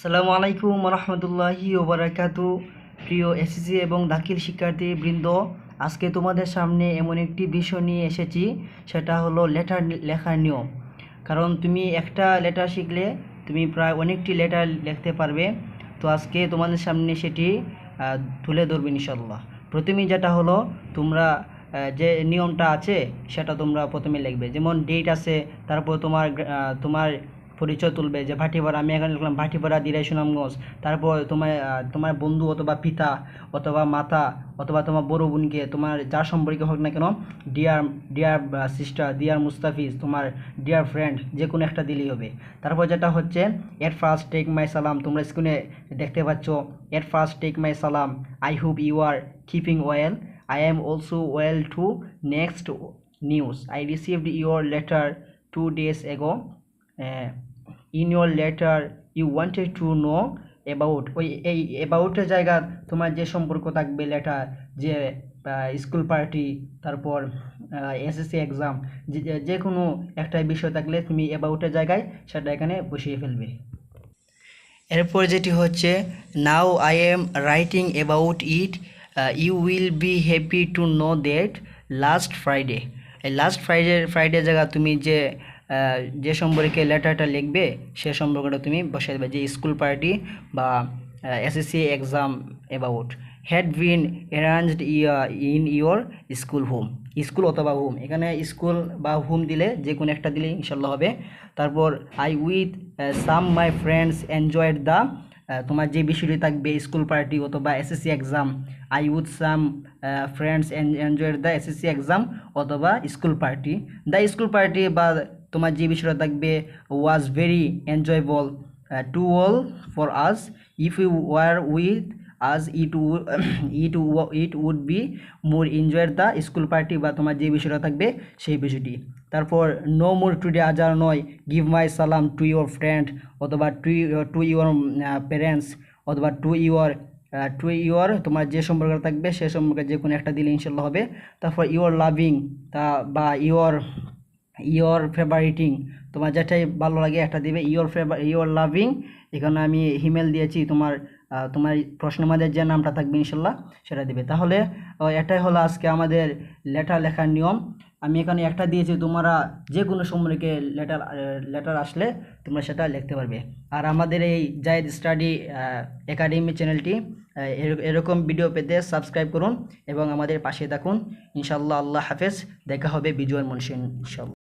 আসসালামু আলাইকুম রহমতুল্লাহি ওবরাকাতু। প্রিয় এসএসসি এবং দাখিল শিক্ষার্থী বৃন্দ, আজকে তোমাদের সামনে এমন একটি বিষয় নিয়ে এসেছি, সেটা হলো লেটার লেখার নিয়ম। কারণ তুমি একটা লেটার শিখলে তুমি প্রায় অনেকটি লেটার লিখতে পারবে। তো আজকে তোমাদের সামনে সেটি তুলে ধরবে ইনশাল্লাহ প্রথমেই যেটা হলো, তোমরা যে নিয়মটা আছে, সেটা তোমরা প্রথমে লিখবে। যেমন ডেট আছে, তারপর তোমার তোমার পরিচয় তুলবে যে ভাটিপাড়া আমি এখানে লিখলাম ভাটিপাড়া দিরাই সুনামগঞ্জ। তারপর তোমার তোমার বন্ধু অথবা পিতা অথবা মাতা অথবা তোমার বড় বোনকে, তোমার যার সম্পর্কে হোক না কেন dear dear sister dear Mustafiz, তোমার ডিয়ার ফ্রেন্ড যে কোনো একটা দিলেই হবে। তারপর যেটা হচ্ছে এট ফার্স্ট টেক মাই সালাম তোমরা স্ক্রিনে দেখতে পাচ্ছ এট ফার্স্ট টেক মাই সালাম I hope you are keeping well I am also well to next news I received your letter two days ago in your letter you wanted to know about ওই, এই অ্যাবাউটের জায়গা তোমার যে সম্পর্ক থাকবে letter যে school party তারপর SSC exam যে কোনো একটা বিষয় থাকলে তুমি অ্যাবাউটের জায়গায় সেটা এখানে বসিয়ে ফেলবে। এরপর যেটি হচ্ছে now I am writing about it you will be happy to know that last Friday last Friday Friday জায়গা তুমি যে যে সম্পর্কে লেটারটা লিখবে, সে সম্পর্কটা তুমি বসে দেবে। যে স্কুল পার্টি বা SSC exam about had been arranged in your school home school অথবা হোম এখানে স্কুল বা হোম দিলে যে কোনো একটা দিলে ইনশাল্লাহ হবে। তারপর I with some my friends enjoyed the তোমার যে বিষয়টি থাকবে স্কুল পার্টি অথবা SSC exam I with some friends enjoyed the SSC exam অথবা school party the school party বা তোমার যে বিষয়টা থাকবে was very enjoyable to all for us if you were with us it it it would be more enjoyed the school party বা তোমার যে বিষয়টা থাকবে সেই বিষয়টি। তারপর নো মোর টুডে আজার নয়। গিভ মাই সালাম টু ইউর ফ্রেন্ড অথবা টু টু ইউর প্যারেন্টস অথবা টু ইউর টু ইউর তোমার যে সম্পর্ক থাকবে সে সম্পর্কে যে কোনো একটা দিলে ইনশাল্লাহ হবে। তারপর ইউর লাভিং তা বা ইউর ইয়োর ফেভারিটিং তোমার যেটাই ভালো লাগে একটা দিবে ইয়োর ফেভার ইয়োর লাভিং এখানে আমি হিমেল দিয়েছি, তোমার তোমার প্রশ্নের মধ্যে যে নামটা থাকবে ইনশাল্লাহ, সেটা দিবে। তাহলে এটাই হলো আজকে আমাদের লেটার লেখার নিয়ম। আমি এখানে একটা দিয়েছি, তোমরা যে কোনো সম্পর্কে লেটার লেটার আসলে তোমরা সেটা লিখতে পারবে। আর আমাদের এই জায়েদ স্টাডি একাডেমি চ্যানেলটি এর- এরকম ভিডিও পেতে সাবস্ক্রাইব করুন এবং আমাদের পাশে থাকুন। ইনশাল্লাহ, আল্লাহ হাফেজ। দেখা হবে বিজয় মনসিন, ইনশাল্লাহ।